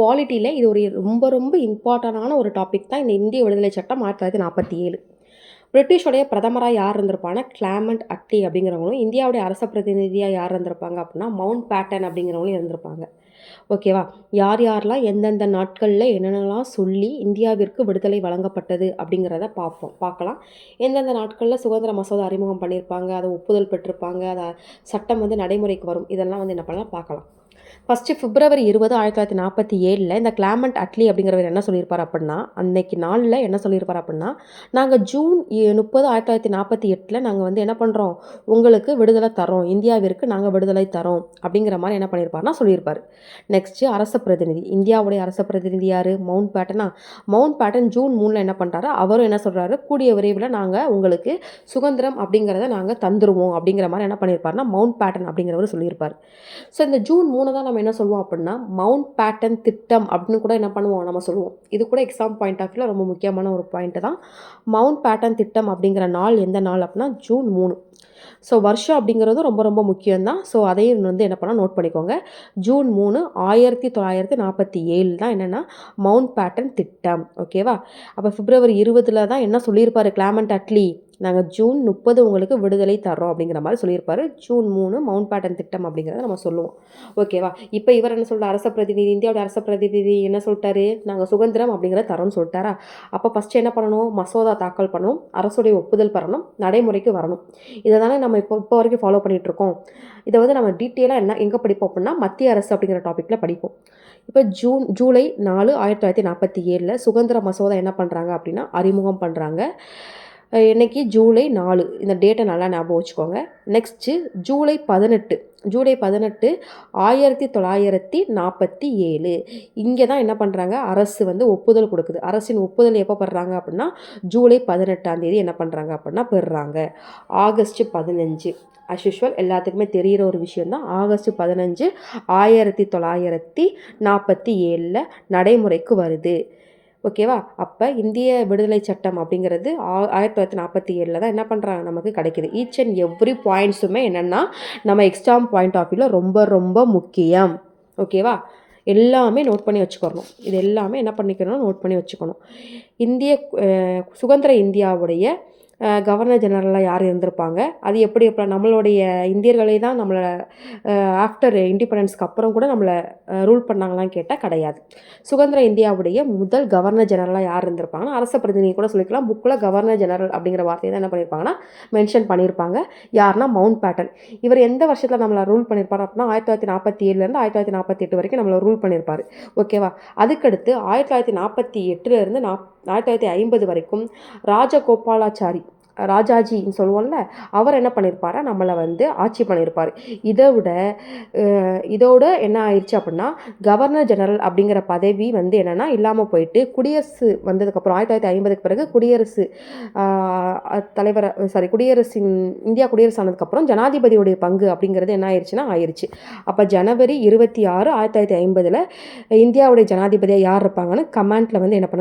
குவாலிட்டியில் இது ஒரு ரொம்ப ரொம்ப இம்பார்ட்டண்டான ஒரு டாபிக் தான் இந்த இந்திய விடுதலை சட்டம் ஆயிரத்தி தொள்ளாயிரத்தி நாற்பத்தி ஏழு பிரிட்டிஷோடைய பிரதமராக யார் இருந்திருப்பாங்க கிளாமண்ட் அட்டி அப்படிங்கிறவங்களும் இந்தியாவுடைய அரச பிரதிநிதியாக யார் இருந்திருப்பாங்க அப்படின்னா மவுண்ட் பேட்டன் அப்படிங்கிறவங்களும் இருந்திருப்பாங்க. ஓகேவா யார் யாரெல்லாம் எந்தெந்த நாட்களில் என்னென்னலாம் சொல்லி இந்தியாவிற்கு விடுதலை வழங்கப்பட்டது அப்படிங்கிறத பார்ப்போம். பார்க்கலாம். எந்தெந்த நாட்களில் சுதந்திர மசோதா அறிமுகம் பண்ணியிருப்பாங்க அதை ஒப்புதல் பெற்றிருப்பாங்க அதை சட்டம் வந்து நடைமுறைக்கு வரும். இதெல்லாம் வந்து என்ன பண்ணலாம் பார்க்கலாம். ஃபஸ்ட்டு பிப்ரவரி இருபது ஆயிரத்தி தொள்ளாயிரத்தி நாற்பத்தி ஏழில் இந்த கிளாமண்ட் அட்லி அப்படிங்கிறவர் என்ன சொல்லியிருப்பார் அப்படின்னா அன்னைக்கு நாளில் என்ன சொல்லியிருப்பார் அப்படின்னா நாங்கள் ஜூன் முப்பது ஆயிரத்தி தொள்ளாயிரத்தி நாற்பத்தி எட்டில் நாங்கள் வந்து என்ன பண்ணுறோம் உங்களுக்கு விடுதலை தரோம் இந்தியாவிற்கு நாங்கள் விடுதலை தரோம் அப்படிங்கிற மாதிரி என்ன பண்ணியிருப்பார்னா சொல்லியிருப்பார். நெக்ஸ்ட்டு அரச பிரதிநிதி. இந்தியாவுடைய அரச பிரதிநிதி யார்? மவுண்ட் பேட்டனா மவுண்ட் பேட்டன் ஜூன் மூணில் என்ன பண்ணுறாரு அவரும் என்ன சொல்கிறாரு கூடிய விரைவில் நாங்கள் உங்களுக்கு சுதந்திரம் அப்படிங்கிறத நாங்கள் தந்துடுவோம் அப்படிங்கிற மாதிரி என்ன பண்ணியிருப்பார்னா மவுண்ட் பேட்டன் அப்படிங்கிறவர் சொல்லியிருப்பார். ஸோ இந்த ஜூன் மூணு தான் நம்ம என்ன சொல்லுவோம் அப்படின்னா மவுண்ட் பேட்டன் திட்டம் அப்படின்னு கூட என்ன பண்ணுவோம் நம்ம சொல்லுவோம் இது கூட எக்ஸாம் பாயிண்ட் ஆஃப் வியூவில் ரொம்ப முக்கியமான ஒரு பாயிண்ட்டு தான். மவுண்ட் பேட்டன் திட்டம் அப்படிங்கிற நாள் எந்த நாள் அப்படின்னா ஜூன் மூணு. ஸோ வருஷம் அப்படிங்கிறதும் ரொம்ப ரொம்ப முக்கியம்தான். ஸோ அதையும் வந்து என்ன பண்ணால் நோட் பண்ணிக்கோங்க. ஜூன் மூணு ஆயிரத்தி தொள்ளாயிரத்தி நாற்பத்தி ஏழு தான் என்னென்னா மவுண்ட் பேட்டன் திட்டம். ஓகேவா அப்போ பிப்ரவரி இருபதில் தான் என்ன சொல்லியிருப்பாரு கிளாமண்ட் அட்லி நாங்கள் ஜூன் முப்பது உங்களுக்கு விடுதலை தர்றோம் அப்படிங்கிற மாதிரி சொல்லியிருப்பாரு. ஜூன் மூணு மவுண்ட் பேட்டன் திட்டம் அப்படிங்கிறத நம்ம சொல்லுவோம். ஓகேவா இப்போ இவர் என்ன சொல்கிறார் அரச பிரதிநிதி இந்தியாவோட அரச பிரதிநிதி என்ன சொல்லிட்டாரு? நாங்கள் சுதந்திரம் அப்படிங்கிற தரோம்னு சொல்லிட்டாரா? அப்போ ஃபஸ்ட்டு என்ன பண்ணணும்? மசோதா தாக்கல் பண்ணணும். அரசுடைய ஒப்புதல் பெறணும். நடைமுறைக்கு வரணும். இதை தானே நம்ம இப்போ இப்போ வரைக்கும் ஃபாலோ பண்ணிகிட்ருக்கோம் இதை வந்து நம்ம டீட்டெயிலாக என்ன எங்கே படிப்போம் அப்படின்னா மத்திய அரசு அப்படிங்கிற டாப்பிக்கில் படிப்போம். இப்போ ஜூன் ஜூலை நாலு ஆயிரத்தி தொள்ளாயிரத்தி நாற்பத்தி ஏழில் சுதந்திர மசோதா என்ன பண்ணுறாங்க அப்படின்னா அறிமுகம் பண்ணுறாங்க இன்னைக்கு ஜூலை நாலு. இந்த டேட்டை நல்லா ஞாபகம் வச்சுக்கோங்க. நெக்ஸ்ட்டு ஜூலை பதினெட்டு. ஜூலை பதினெட்டு ஆயிரத்தி தொள்ளாயிரத்தி நாற்பத்தி ஏழு. இங்கே தான் என்ன பண்ணுறாங்க அரசு வந்து ஒப்புதல் கொடுக்குது. அரசின் ஒப்புதல் எப்போ பெறுறாங்க அப்படின்னா ஜூலை பதினெட்டாம் தேதி என்ன பண்ணுறாங்க அப்படின்னா பெறுறாங்க ஆகஸ்ட் பதினஞ்சு. அஸ் யூஷுவல் எல்லாத்துக்குமே தெரிகிற ஒரு விஷயந்தான் ஆகஸ்ட் பதினஞ்சு ஆயிரத்தி தொள்ளாயிரத்தி நாற்பத்தி ஏழில் நடைமுறைக்கு வருது. ஓகேவா? அப்போ இந்திய விடுதலை சட்டம் அப்படிங்கிறது ஆ ஆயிரத்தி தொள்ளாயிரத்தி நாற்பத்தி ஏழில் தான் என்ன பண்ணுறாங்க நமக்கு கிடைக்குது. ஈச் அண்ட் எவ்ரி பாயிண்ட்ஸுமே என்னென்னா நம்ம எக்ஸாம் பாயிண்ட் ஆஃப் வியூவில் ரொம்ப ரொம்ப முக்கியம். ஓகேவா? எல்லாமே நோட் பண்ணி வச்சுக்கணும். இது எல்லாமே என்ன பண்ணிக்கணும் நோட் பண்ணி வச்சுக்கணும். இந்திய சுதந்திர இந்தியாவுடைய கவர்னர் ஜெனரலாக யார் இருந்திருப்பாங்க? அது எப்படி எப்போ நம்மளுடைய இந்தியர்களே தான் நம்மளை ஆஃப்டர் இண்டிபெண்டன்ஸ்க்கு அப்புறம் கூட நம்மளை ரூல் பண்ணாங்களான்னு கேட்டால் கிடையாது. சுதந்திர இந்தியாவுடைய முதல் கவர்னர் ஜெனரலாக யார் இருந்திருப்பாங்கன்னா அரச பிரதிநிதி கூட சொல்லிக்கலாம். புக்கில் கவர்னர் ஜெனரல் அப்படிங்கிற வார்த்தையை தான் என்ன பண்ணியிருப்பாங்கன்னா மென்ஷன் பண்ணியிருப்பாங்க யாருன்னா மவுண்ட் பேட்டன். இவர் எந்த வருஷத்தில் நம்மளை ரூல் பண்ணியிருப்பார் அப்படின்னா ஆயிரத்தி தொள்ளாயிரத்தி நாற்பத்தி ஏழுலேருந்து ஆயிரத்தி தொள்ளாயிரத்தி நாற்பத்தி எட்டு வரைக்கும் நம்மளை ரூல் பண்ணியிருப்பார் ஓகேவா அதுக்கடுத்து ஆயிரத்தி தொள்ளாயிரத்தி நாற்பத்தி எட்டுலேருந்து நாப் ஆயிரத்தி தொள்ளாயிரத்தி ஐம்பது வரைக்கும் ராஜகோபாலாச்சாரி ராஜாஜின்னு சொல்லுவோம்ல அவர் என்ன பண்ணியிருப்பாரு நம்மளை வந்து ஆட்சி பண்ணியிருப்பார் இதை விட இதோட என்ன ஆயிடுச்சு அப்படின்னா கவர்னர் ஜெனரல் அப்படிங்கிற பதவி வந்து என்னென்னா இல்லாமல் போயிட்டு குடியரசு வந்ததுக்கப்புறம் ஆயிரத்தி தொள்ளாயிரத்தி ஐம்பதுக்கு பிறகு குடியரசு தலைவர் சாரி குடியரசின் இந்தியா குடியரசு ஆனதுக்கப்புறம் ஜனாதிபதியுடைய பங்கு அப்படிங்கிறது என்ன ஆயிடுச்சுன்னா ஆயிடுச்சு அப்போ ஜனவரி இருபத்தி ஆறு ஆயிரத்தி தொள்ளாயிரத்தி ஐம்பதில் இந்தியாவுடைய ஜனாதிபதியாக யார் இருப்பாங்கன்னு கமாண்டில் வந்து என்ன பண்ண